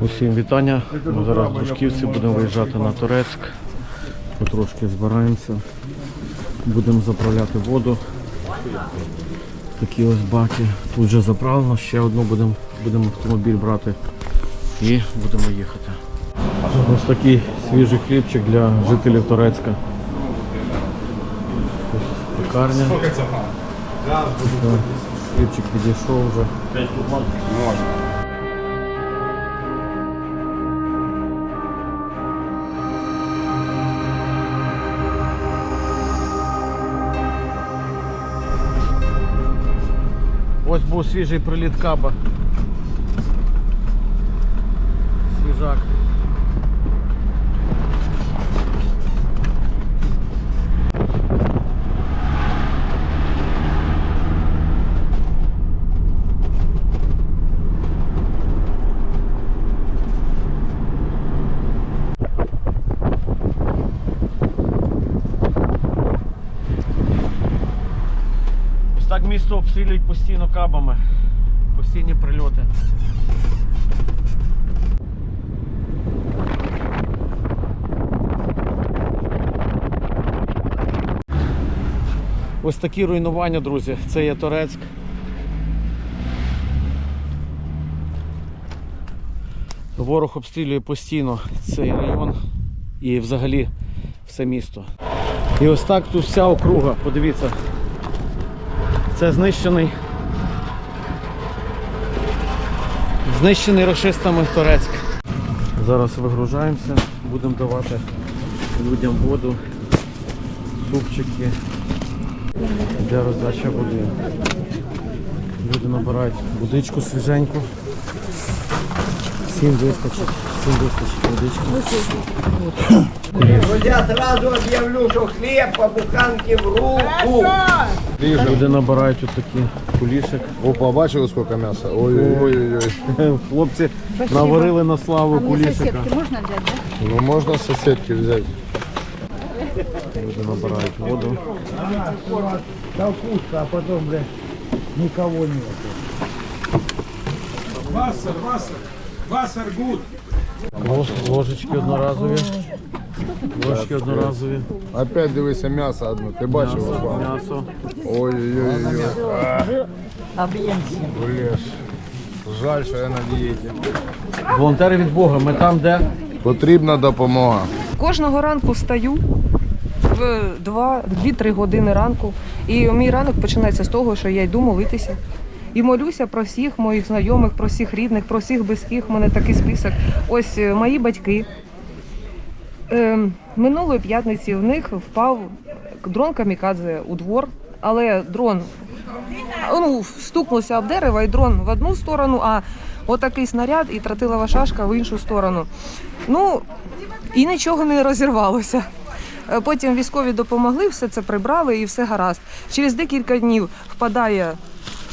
Усім вітання. Ми зараз в Дружківці будемо виїжджати на Турецьк. Потрошки збираємося. Будемо заправляти воду. Такі ось баки. Тут вже заправлено, ще одну будемо будемо автомобіль брати і будемо їхати. Ось такий свіжий хлібчик для жителів Турецька. Ось Пекарня. Хлібчик підійшов вже. Ось був свіжий приліт каба. Свіжак. Ось так місто обстрілюють постійно кабами. Постійні прильоти. Ось такі руйнування, друзі. Це є Торецьк. Ворог обстрілює постійно цей район і взагалі все місто. І ось так тут вся округа, подивіться. Це знищений. Знищений рашистами Торецьк. Зараз вигружаємося, будемо давати людям воду, супчики для роздачі води. Люди набирають водичку свіженьку. Всім вистачить, Друзья, сразу объявлю, что хлеб по буханке в руку. Люди набирають от такі кулішек. Опа, бачили сколько мяса? Ой-ой-ой. Хлопці наварили на славу кулішика. соседки можно взять, да? Ну можно соседки взять. Люди набирають воду. Толкушка, а потом, блядь, никого нет. Wasser, Wasser, Wasser gut. Лож- Ложечки одноразові. Ложки одноразові. Опять дивися м'ясо одне. Ти бачив? М'ясо, Руслан? м'ясо. Ой-ой-ой. Блеш. Жаль, що я на дієті. Волонтери від Бога. Ми там, де Потрібна допомога. Кожного ранку встаю в 2-3 години ранку. І мій ранок починається з того, що я йду молитися. І молюся про всіх моїх знайомих, про всіх рідних, про всіх близьких. У мене такий список. Ось е, мої батьки. Е, минулої п'ятниці в них впав дрон камікадзе у двор, але дрон ну, стукнувся об дерево, і дрон в одну сторону, а отакий снаряд і тротилова шашка в іншу сторону. Ну, і нічого не розірвалося. Е, Потім військові допомогли, все це прибрали і все гаразд. Через декілька днів впадає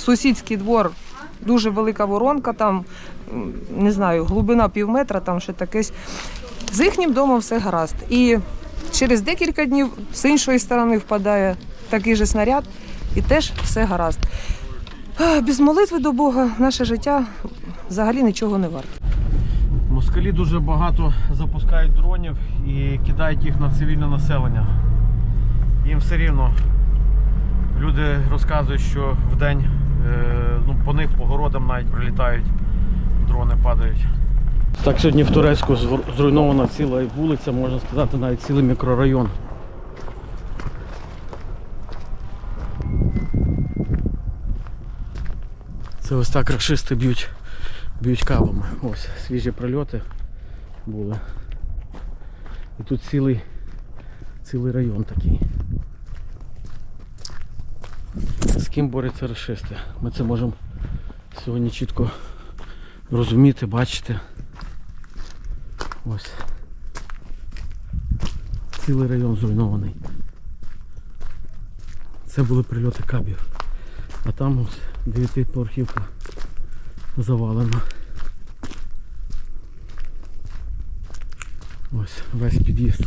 сусідський двор дуже велика воронка, там не знаю, глибина пів метра, там ще такесь. З їхнім домом все гаразд. І через декілька днів з іншої сторони впадає такий же снаряд, і теж все гаразд. Без молитви до Бога наше життя взагалі нічого не варте. москалі дуже багато запускають дронів і кидають їх на цивільне населення. Їм все рівно. Люди розказують, що в день ну, по них по городам навіть прилітають, дрони падають. Так сьогодні в Турецьку зруйнована ціла вулиця, можна сказати, навіть цілий мікрорайон. Це ось так рашисти б'ють, б'ють кабами. Ось свіжі прильоти були. І тут цілий, цілий район такий. З ким борються рашисти? Ми це можемо сьогодні чітко розуміти, бачити. Ось. Цілий район зруйнований. Це були прильоти кабів. А там ось дев'ятиповерхівка завалена. Ось весь під'їзд.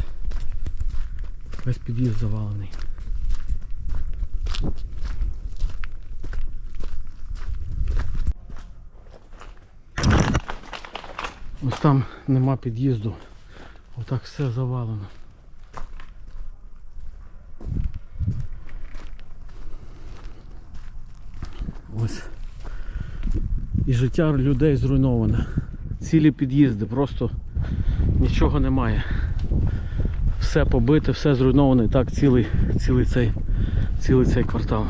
Весь під'їзд завалений. Ось там нема під'їзду. Отак все завалено. Ось. І життя людей зруйноване. Цілі під'їзди, просто нічого немає. Все побите, все зруйноване. Так цілий, цілий, цей, цілий цей квартал.